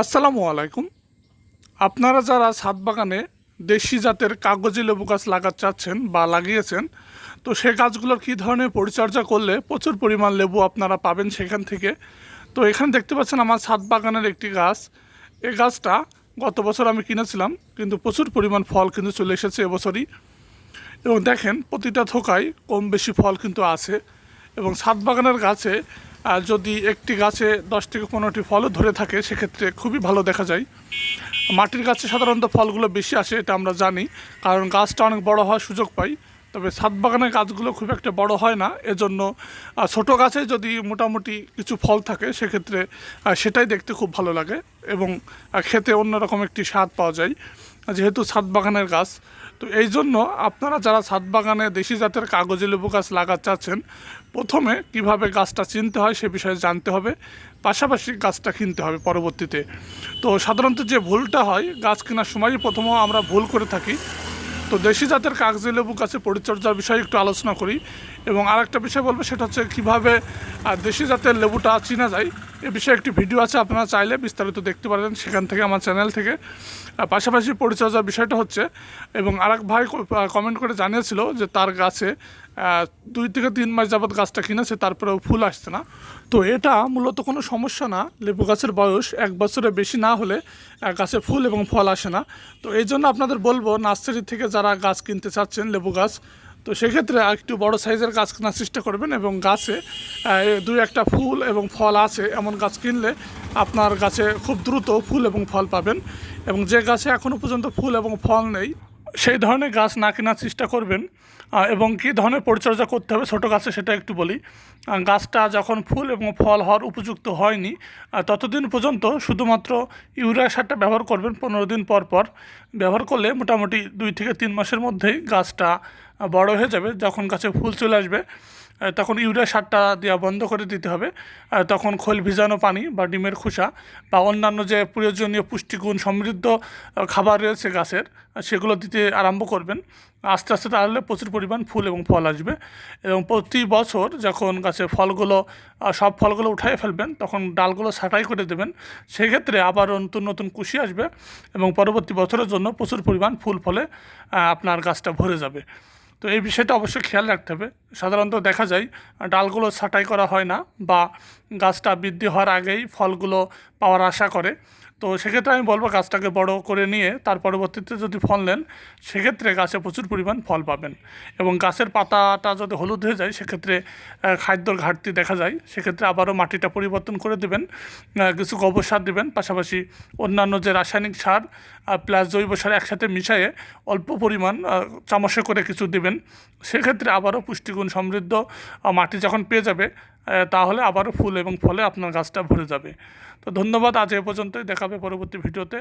আসসালামু আলাইকুম। আপনারা যারা ছাদ বাগানে দেশি জাতের কাগজি লেবু গাছ লাগাতে চাচ্ছেন বা লাগিয়েছেন, তো সে গাছগুলোর কী ধরনের পরিচর্যা করলে প্রচুর পরিমাণ লেবু আপনারা পাবেন সেখান থেকে? তো এখানে দেখতে পাচ্ছেন আমার ছাদ বাগানের একটি গাছ। এ গাছটা গত বছর আমি কিনেছিলাম, কিন্তু প্রচুর পরিমাণ ফল কিন্তু চলে এসেছে এবছরই। এবং দেখেন, প্রতিটা থোকায় কম বেশি ফল কিন্তু আছে। এবং ছাদ বাগানের গাছে যদি একটি গাছে দশ থেকে পনেরোটি ফলও ধরে থাকে, সেক্ষেত্রে খুবই ভালো দেখা যায়। মাটির গাছে সাধারণত ফলগুলো বেশি আসে, এটা আমরা জানি। কারণ গাছটা অনেক বড় হওয়ার সুযোগ পাই। তবে ছাদ বাগানের গাছগুলো খুব একটা বড় হয় না। এজন্য ছোট গাছে যদি মোটামুটি কিছু ফল থাকে, সেক্ষেত্রে সেটাই দেখতে খুব ভালো লাগে এবং খেতে অন্যরকম একটি স্বাদ পাওয়া যায়। যেহেতু ছাদ বাগানের গাছ, তো এই জন্য আপনারা যারা ছাদ বাগানে দেশি জাতের কাগজি লেবু গাছ লাগাতে চাচ্ছেন, প্রথমে কীভাবে গাছটা চিনতে হয় সে বিষয়ে জানতে হবে। পাশাপাশি গাছটা কিনতে হবে পরবর্তীতে। তো সাধারণত যে ভুলটা হয়, গাছ কেনার সময়ই প্রথমেও আমরা ভুল করে থাকি। তো দেশি জাতের কাগজি লেবু গাছের পরিচর্যার বিষয়ে একটু আলোচনা করি। এবং আরেকটা বিষয় বলব, সেটা হচ্ছে কীভাবে দেশি জাতের লেবুটা চিনা যায়। এ বিষয়ে একটি ভিডিও আছে, আপনারা চাইলে বিস্তারিত দেখতে পারেন সেখান থেকে আমার চ্যানেল থেকে। পাশাপাশি পরিচর্যার বিষয়টা হচ্ছে, এবং আরেক ভাই কমেন্ট করে জানিয়েছিল যে তার গাছে দুই থেকে তিন মাস যাবৎ গাছটা কিনেছে, তারপরেও ফুল আসছে না। তো এটা মূলত কোনো সমস্যা না, লেবু গাছের বয়স এক বছরের বেশি না হলে গাছে ফুল এবং ফল আসে না। তো এই জন্য আপনাদের বলব, নার্সারি থেকে যারা গাছ কিনতে চাচ্ছেন, লেবু গাছ তো সেক্ষেত্রে একটু বড় সাইজের গাছ কেনার চেষ্টা করবেন এবং গাছে দুই একটা ফুল এবং ফল আছে এমন গাছ কিনলে আপনার গাছে খুব দ্রুত ফুল এবং ফল পাবেন। এবং যে গাছে এখনও পর্যন্ত ফুল এবং ফল নেই সেই ধরনের গাছ না কেনার চেষ্টা করবেন এবং কী ধরনের পরিচর্যা করতে হবে ছোটো গাছে সেটা একটু বলি। গাছটা যখন ফুল এবং ফল হওয়ার উপযুক্ত হয়নি ততদিন পর্যন্ত শুধুমাত্র ইউরিয়া সারটা ব্যবহার করবেন পনেরো দিন পর পর। ব্যবহার করলে মোটামুটি দুই থেকে তিন মাসের মধ্যেই গাছটা বড় হয়ে যাবে যখন গাছে ফুল চলে আসবে। তখন ইউরিয়া সারটা দেওয়া বন্ধ করে দিতে হবে। তখন খোল ভিজানো পানি বা ডিমের খোসা বা অন্যান্য যে প্রয়োজনীয় পুষ্টিগুণ সমৃদ্ধ খাবার রয়েছে গাছের সেগুলো দিতে আরম্ভ করবেন। আস্তে আস্তে তাহলে প্রচুর পরিমাণ ফুল এবং ফল আসবে। এবং প্রতি বছর যখন গাছে ফলগুলো সব ফলগুলো উঠাই ফেলবেন, তখন ডালগুলো ছাঁটাই করে দেবেন। সেক্ষেত্রে আবার নতুন নতুন কুশি আসবে এবং পরবর্তী বছরের জন্য প্রচুর পরিমাণ ফুল ফলে আপনার গাছটা ভরে যাবে। তো এই বিষয়টা অবশ্যই খেয়াল রাখতে হবে। সাধারণত দেখা যায়, ডালগুলো ছাঁটাই করা হয় না বা গাছটা বৃদ্ধি হওয়ার আগেই ফলগুলো পাওয়ার আশা করে। তো সেক্ষেত্রে আমি বলব গাছটাকে বড় করে নিয়ে তার পরবর্তীতে যদি ফল নেন, সেক্ষেত্রে গাছে প্রচুর পরিমাণ ফল পাবেন। এবং গাছের পাতাটা যদি হলুদ হয়ে যায়, সেক্ষেত্রে খাদ্যর ঘাটতি দেখা যায়। সেক্ষেত্রে আবারও মাটিটা পরিবর্তন করে দেবেন কিছু গোবর সার দেবেন, পাশাপাশি অন্যান্য যে রাসায়নিক সার প্লাস জৈব সার একসাথে মিশিয়ে অল্প পরিমাণ চামচে করে কিছু দেবেন। সেক্ষেত্রে আবারও পুষ্টিগুণ সমৃদ্ধ মাটি যখন পেয়ে যাবে তাহলে আবারও ফুল এবং ফলে আপনার গাছটা ভরে যাবে। তো ধন্যবাদ, আজ এ পর্যন্তই। দেখাবে পরবর্তী ভিডিওতে।